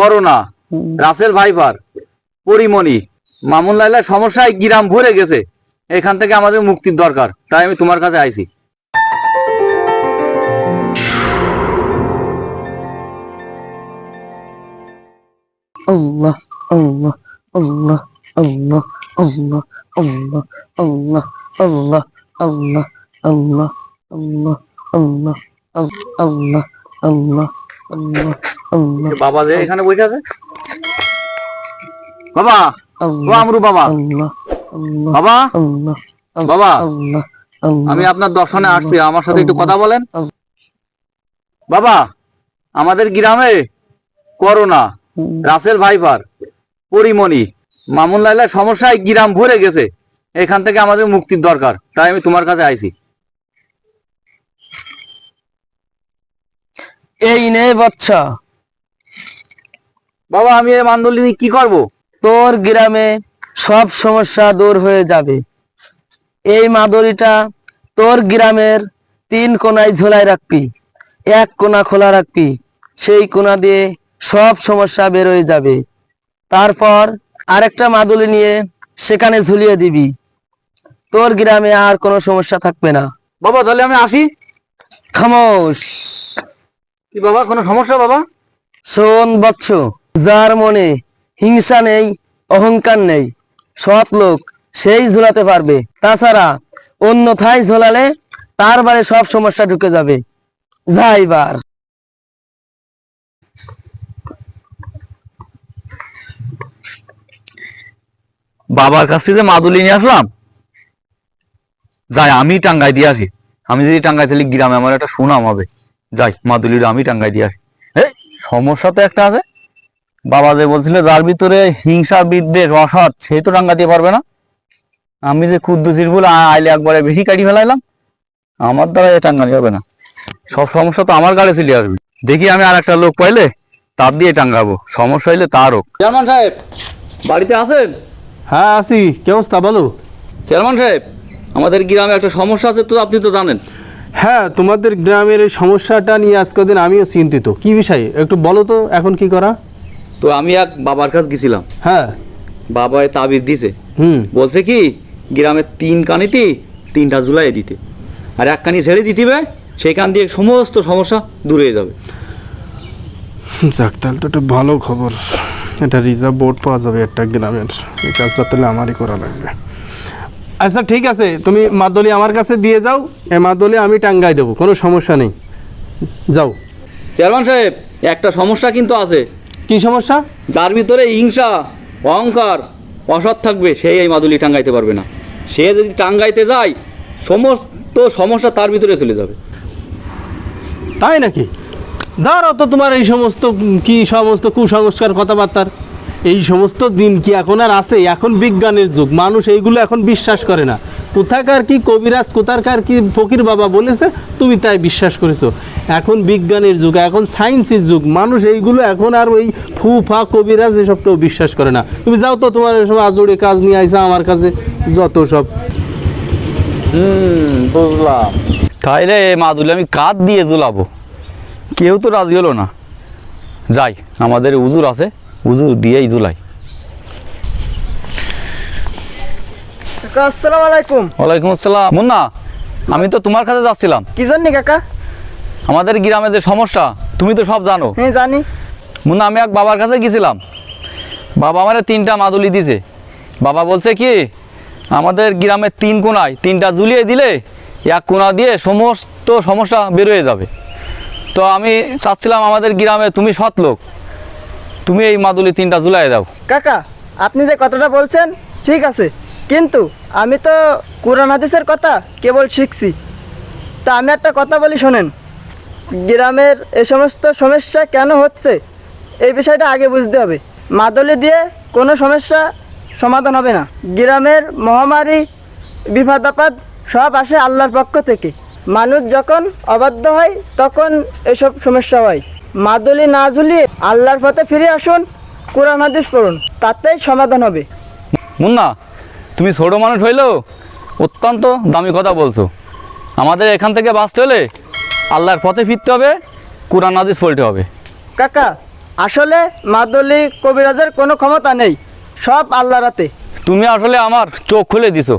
Corona Russell viper Porimoni Mamun লাইলার সমস্যায় গ্রাম ভরে গেছে এখান থেকে আমাদের মুক্তির দরকার তাই আমি তোমার কাছে আইছি আল্লাহ আল্লাহ আল্লাহ আল্লাহ আল্লাহ আল্লাহ আল্লাহ আল্লাহ আল্লাহ আল্লাহ আল্লাহ আল্লাহ আল্লাহ আল্লাহ আল্লাহ আল্লাহ বাবা যে এখানে বসে আছে? বাবা ও আমরু বাবা। বাবা বাবা। আমি আপনার দর্শনে আসছি আমার সাথে একটু কথা বলেন। বাবা আমাদের গ্রামে corona Russell viper Porimoni Mamun লাইলার সমস্যায় গ্রাম ভরে গেছে। এখান থেকে আমাদের মুক্তির দরকার তাই আমি তোমার কাছে আইছি। এই নে বাচ্চা। বাবা আমি এই মান্দলি নিয়ে কি করব? তোর গ্রামে সব সমস্যা দূর হয়ে যাবে। এই মাদুরিটা তোর গ্রামের তিন কোনায় ঝোলায় রাখবি এক কোনা খোলা রাখবি সেই কোনা দিয়ে সব সমস্যা বের হয়ে যাবে। তারপর আরেকটা মাদুলি নিয়ে সেখানে ঝুলিয়ে দিবি। তোর গ্রামে আর কোনো সমস্যা থাকবে না। বাবা তাহলে আমি আসি। খামোশ। কি বাবা কোনো সমস্যা বাবা? শোন বৎস যার মনে হিংসা নেই অহংকার নেই সৎ লোক সেই ঝোলাতে পারবে। তাছাড়া অন্যথায় ঝোলালে তার বারে সব সমস্যা ঢুকে যাবে। যাইবার বাবার কাছ থেকে মাদুলি নিয়ে আসলাম। যাই আমি টাঙ্গাই দিয়ে আসি। আমি যদি টাঙ্গাই তাহলে গ্রামে আমার একটা সুনাম হবে। যাই মাদুলিটা আমি টাঙ্গাই দিয়ে আসি। এই সমস্যা তো একটা আছে। বাবা যে বলছিল যার ভিতরে হিংসা বিদ্বেষ অসৎ সে তো টাঙ্গাতে পারবে না। আমি যে ক্ষুদ্র চিরফুল আইলে একবারে বেশি কাটি ফেলাইলাম। আমার দ্বারা এ টাঙ্গানি হবে না। সব সমস্যা তো আমার গাড়ি চলে আসবে। দেখি আমি আর একটা লোক পাইলে তার দিয়ে টাঙ্গাবো। সমস্যা হইলে তার হোক চেয়ারম্যান সাহেব বাড়িতে আছেন? হ্যাঁ আসি কি অবস্থা বলো? চেয়ারম্যান সাহেব আমাদের গ্রামে একটা সমস্যা আছে তো আপনি তো জানেন। হ্যাঁ তোমাদের গ্রামের এই সমস্যাটা নিয়ে আজকের দিন আমিও চিন্তিত। কি বিষয়ে? একটু বলো তো এখন কি করা? তো আমি এক বাবার কাছে গেছিলাম। হ্যাঁ। বাবায় তাবিজ দিছে। হুম। বলছে কি গ্রামের তিন কানিতে তিনটা জুলাই দিতে। আর এক কানি ছেড়ে দিতিবে সেই কান দিয়ে সমস্ত সমস্যা দূরে হয়ে যাবে। যাক তাহলে তো একটা ভালো খবর। এটা রিজার্ভ বোর্ড পাওয়া যাবে একটা গ্রামের। এই কাজটা তাহলে আমারই করা লাগবে। আচ্ছা ঠিক আছে তুমি মাদলি আমার কাছে দিয়ে যাও এ মাদলি আমি টাঙ্গাই দেবো কোনো সমস্যা নেই। যাও। চেয়ারম্যান সাহেব একটা সমস্যা কিন্তু আছে। কি সমস্যা? যার ভিতরে হিংসা অহংকার অসৎ থাকবে সেই এই মাদুলি টাঙ্গাইতে পারবে না। সে যদি টাঙ্গাইতে যায় সমস্ত সমস্যা তার ভিতরে চলে যাবে। তাই নাকি? ধরো তো তোমার এই সমস্ত কি সমস্ত কুসংস্কার কথাবার্তার। এই সমস্ত দিন কি এখন আর আছে? এখন বিজ্ঞানের যুগ। মানুষ এইগুলো এখন বিশ্বাস করে না। কোথাকার কি কবিরাজ কোথাকার কি ফকির বাবা বলেছে তুমি তাই বিশ্বাস করেছ। এখন বিজ্ঞানের যুগ এখন সায়েন্সের যুগ। মানুষ এইগুলো এখন আর ওই ফু ফা কবিরাজ এসব কেউ বিশ্বাস করে না। তুমি যাও তো তোমার এসব আজড়ে কাজ নিয়ে আইসা আমার কাছে যত সব। হুম বুঝলাম। তাইলে মাদুলি আমি কাঁধ দিয়ে ঝুলাবো। কেউ তো রাজি হলো না। যাই আমাদের উজুর আছে। উজুর দিয়েই আসসালামু আলাইকুম। ওয়ালাইকুম আসসালাম। মুন্না আমি তো তোমার কাছে যাচ্ছিলাম। কি জন্য কাকা? আমাদের গ্রামে যে সমস্যা তুমি তো সব জানো। হ্যাঁ জানি। মুন্না আমি এক বাবার কাছে গেছিলাম। বাবা আমার তিনটা মাদুলি দিছে। বাবা বলছে কি আমাদের গ্রামের তিন কোনায় তিনটা ঝুলিয়ে দিলে এক কোনা দিয়ে সমস্ত সমস্যা বের হয়ে যাবে। তো আমি চাচ্ছিলাম আমাদের গ্রামে তুমি সৎ লোক। তুমি এই মাদুলি তিনটা ঝুলাই দাও। কাকা, আপনি যে কথাটা বলছেন, ঠিক আছে। কিন্তু আমি তো কোরআন হাদিসের কথা কেবল শিখছি। তা আমি একটা কথা বলি, শোনেন। গ্রামের এ সমস্ত সমস্যা কেন হচ্ছে, এই বিষয়টা আগে বুঝতে হবে। মাদলি দিয়ে কোনো সমস্যা সমাধান হবে না। গ্রামের মহামারী বিপদ আপদ সব আসে আল্লাহর পক্ষ থেকে। মানুষ যখন অবাধ্য হয়, তখন এসব সমস্যা হয়। মাদুলি না ঝুলিয়ে আল্লাহর পথে ফিরে আসুন কোরআন হাদিস পড়ুন তাতেই সমাধান হবে। মুন্না তুমি ছোট মানুষ হইলেও অত্যন্ত দামি কথা বলছো। আমাদের এখান থেকে বাঁচতে হলে আল্লাহর পথে ফিরতে হবে কোরআন হাদিস পড়তে হবে। কাকা আসলে মাদলি কবিরাজের কোনো ক্ষমতা নেই সব আল্লাহর হাতে। তুমি আসলে আমার চোখ খুলে দিছো।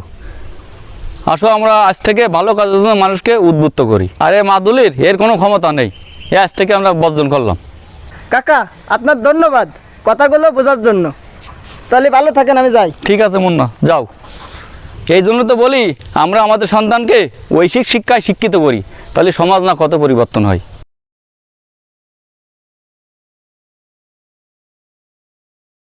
আসো আমরা আজ থেকে ভালো কাজের জন্য মানুষকে উদ্বুদ্ধ করি। আরে মাদুলির এর কোনো ক্ষমতা নেই। আজ থেকে আমরা বর্জন করলাম। কাকা আপনার ধন্যবাদ কথাগুলো বোঝার জন্য। তাহলে ভালো থাকেন আমি যাই। ঠিক আছে মুন্না যাও। এই জন্য তো বলি আমরা আমাদের সন্তানকে ঐশিক শিক্ষায় শিক্ষিত করি। তাহলে সমাজ না কত পরিবর্তন হয়।